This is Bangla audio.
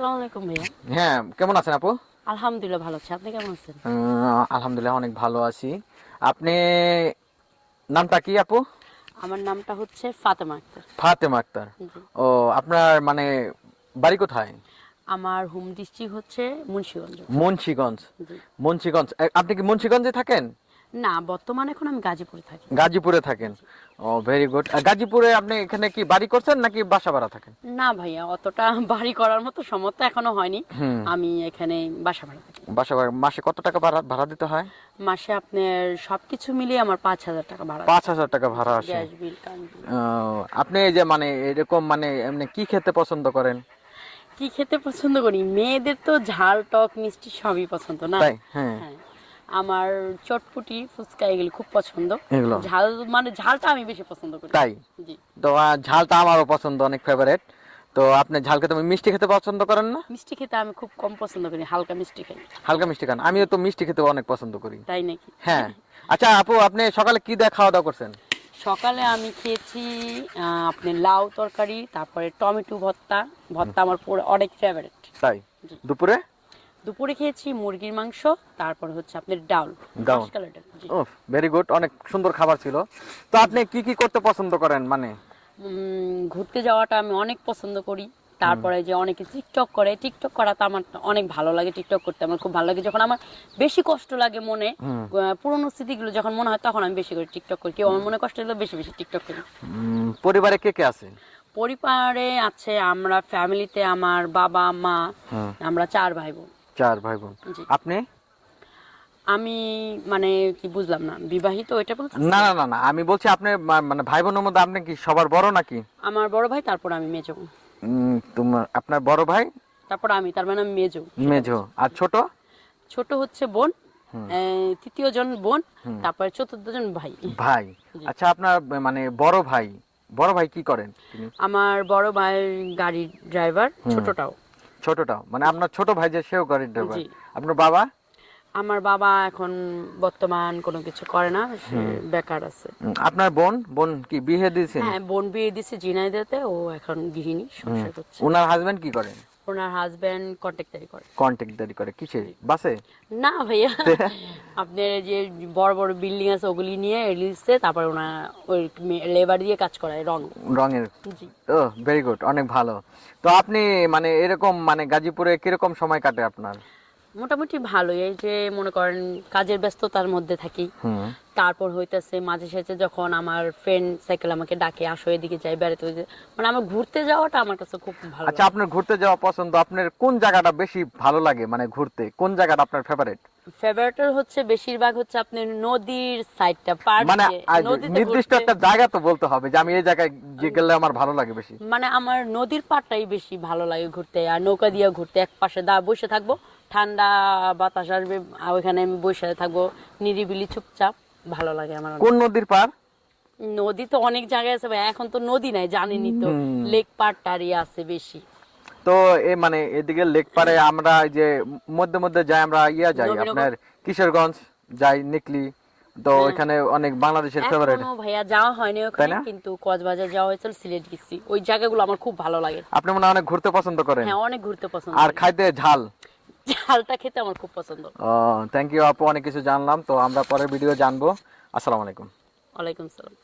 আসসালামু আলাইকুম ভাইয়া। হ্যাঁ কেমন আছেন আপু? আলহামদুলিল্লাহ ভালো আছি। আপনি কেমন আছেন? আলহামদুলিল্লাহ অনেক ভালো আছি। আপনি নামটা কি আপু? আমার নামটা হচ্ছে ফাতেমা আক্তার। ফাতেমা আক্তার। ও আপনার মানে বাড়ি কোথায়? আমার হোম ডিস্ট্রিক্ট হচ্ছে মুন্সিগঞ্জ। মুন্সিগঞ্জ। মুন্সিগঞ্জ। আপনি কি মুন্সিগঞ্জে থাকেন? না বর্তমানে এখন আমি গাজীপুরে থাকি। গাজীপুরে থাকেন। ও ভেরি গুড গাজীপুরে আপনি এখানে কি বাড়ি করছেন নাকি বাসা ভাড়া থাকেন? না ভাইয়া অতটা বাড়ি করার মতো সমর্থ এখনও হয়নি। আমি এখানে বাসা ভাড়া থাকি। বাসা ভাড়া মাসে কত টাকা ভাড়া ভাড়া দিতে হয়? মাসে আপনার সবকিছু মিলিয়ে আমার পাঁচ হাজার টাকা ভাড়া পাঁচ হাজার টাকা ভাড়া আসে। আপনি এই যে মানে এরকম মানে এমনি কি খেতে পছন্দ করেন? কি খেতে পছন্দ করি? মেয়েদের তো ঝাল টক মিষ্টি সবই পছন্দ না? তাই? হ্যাঁ। হ্যাঁ। আমার চটপুটি ফুচকা এগুলি খুব পছন্দ। ঝাল মানে ঝালটা আমি বেশি পছন্দ করি। তাই? জি। তো ঝালটা আমারও পছন্দ অনেক ফেভারিট তো আপনি ঝাল খেতে মিষ্টি খেতে পছন্দ করেন না? মিষ্টি খেতে আমি খুব কম পছন্দ করি হালকা মিষ্টি খাই। হালকা মিষ্টি খান। আমিও তো মিষ্টি খেতে অনেক পছন্দ করি। তাই নাকি? হ্যাঁ। আচ্ছা আপু আপনি সকালে কি দিয়ে খাওয়া দাওয়া করছেন? সকালে আমি খেয়েছি আপনি লাউ তরকারি তারপরে টমেটো ভর্তা। ভর্তা আমার পুরো অনেক ফেভারিট তাই? দুপুরে? দুপুরে খেয়েছি মুরগির মাংস তারপর হচ্ছে আপনার ডাল। ডাল। ও ভেরি গুড অনেক সুন্দর খাবার ছিল। তো আপনি কি কি করতে পছন্দ করেন মানে? ঘুরতে যাওয়াটা আমি অনেক পছন্দ করি। তারপরে যে অনেকে টিকটক করে টিকটক করাটা আমার অনেক ভালো লাগে টিকটক করতে আমার খুব ভালো লাগে। যখন আমার বেশি কষ্ট লাগে মনে পুরোনো স্মৃতিগুলো যখন মনে হয় তখন আমি বেশি করে টিকটক করি। কেউ আমার মনে কষ্ট হলে বেশি বেশি টিকটক করি। পরিবারে কে কে আছে? পরিবারে আছে আমরা ফ্যামিলিতে আমার বাবা মা আমরা চার ভাই বোন। চার ভাই বোন আপনি? আমি মানে কি বুঝলাম না বিবাহিত ওইটা বলছি না না না না আমি বলছি আপনি মানে ভাই বোনের মধ্যে আপনি কি সবার বড় নাকি? আমার বড় ভাই তারপর আমি মেজো। তোমার আপনার বড় ভাই? তারপর আমি তার মানে আমি মেজো। মেজো। আর ছোট? ছোট হচ্ছে বোন তৃতীয় জন বোন। তারপরে চতুর্থ জন ভাই। ভাই। আচ্ছা আপনার মানে বড় ভাই বড় ভাই কি করেন আমার বড় ভাই গাড়ির ড্রাইভার ছোটটাও। ছোটটাও মানে আপনার ছোট ভাই যে সেও করে ড্রাইভার জি। আপনার বাবা? আমার বাবা এখন বর্তমান কোনো কিছু করে না সে বেকার আছে। উম, আপনার বোন? বোন কি বিয়ে দিয়েছেন? হ্যাঁ বোন বিয়ে দিছে জিনাইদাতে ও এখন গৃহিণী সংসার করছে। ওনার হাজবেন্ড কি করেন? ওনার হাজবেন্ড কন্ট্যাক্টারি করে। কন্ট্যাক্টারি করে কিসে বাসে? না ভাইয়া। আপনার যে বড় বড় বিল্ডিং আছে ওগুলি নিয়ে লিস্টে তারপর ওনা ওই লেবার দিয়ে কাজ করায় রং রঙের? জি। ও ভেরি গুড অনেক ভালো। তো আপনি মানে এরকম মানে গাজীপুরে কীরকম সময় কাটে আপনার? মোটামুটি ভালোই এই যে মনে করেন কাজের ব্যস্ততার মধ্যে থাকি। তারপর হইতেছে মাঝে সাঝে যখন আমার ফ্রেন্ড সাইকেল আমাকে ডাকে আসো এদিকে যাই বেড়াতে যে- মানে আমার ঘুরতে যাওয়াটা আমার কাছে খুব ভালো আচ্ছা আপনার ঘুরতে যাওয়া পছন্দ আপনার কোন জায়গাটা বেশি ভালো লাগে মানে ঘুরতে? কোন জায়গাটা আপনার ফেভারিট ফেভারিটের হচ্ছে বেশিরভাগ হচ্ছে আপনার নদীর সাইডটা পার মানে নির্দিষ্ট একটা জায়গা তো বলতে হবে যে আমি এই জায়গায় গেলে আমার ভালো লাগে বেশি। মানে আমার নদীর পাড়টাই বেশি ভালো লাগে ঘুরতে আর নৌকা দিয়ে ঘুরতে এক পাশে দা বসে থাকব ঠান্ডা বাতাস আসবে আর ওইখানে আমি বসে থাকব নিরিবিলি চুপচাপ। ভালো লাগে আমার কোন নদীর পার? নদী তো অনেক জায়গায় আছে ভাই এখন তো নদী নাই জানেনই তো। লেক পাড়টারই আছে বেশি। তো এ মানে এদিকে লেক পারে আমরা যে মধ্যে মধ্যে যাই আমরা ইয়া যাই আপনার কিশোরগঞ্জ যাই নিকলি। তো হ্যাঁ। এখানে অনেক বাংলাদেশের ফেভারিট ভাইয়া যাওয়া হয়নি ওখানে কিন্তু কক্সবাজার যাওয়া হয়েছিল সিলেট গেছি। ওই জায়গাগুলো আমার খুব ভালো লাগে। আপনি মনে হয় অনেক ঘুরতে পছন্দ করেন। হ্যাঁ অনেক ঘুরতে পছন্দ আর। খাইতে ঝাল। ঝালটা খেতে আমার খুব পছন্দ। থ্যাংক ইউ আপু অনেক কিছু জানলাম। তো আমরা পরের ভিডিও জানব। আসসালামু আলাইকুম। ওয়ালাইকুম সালাম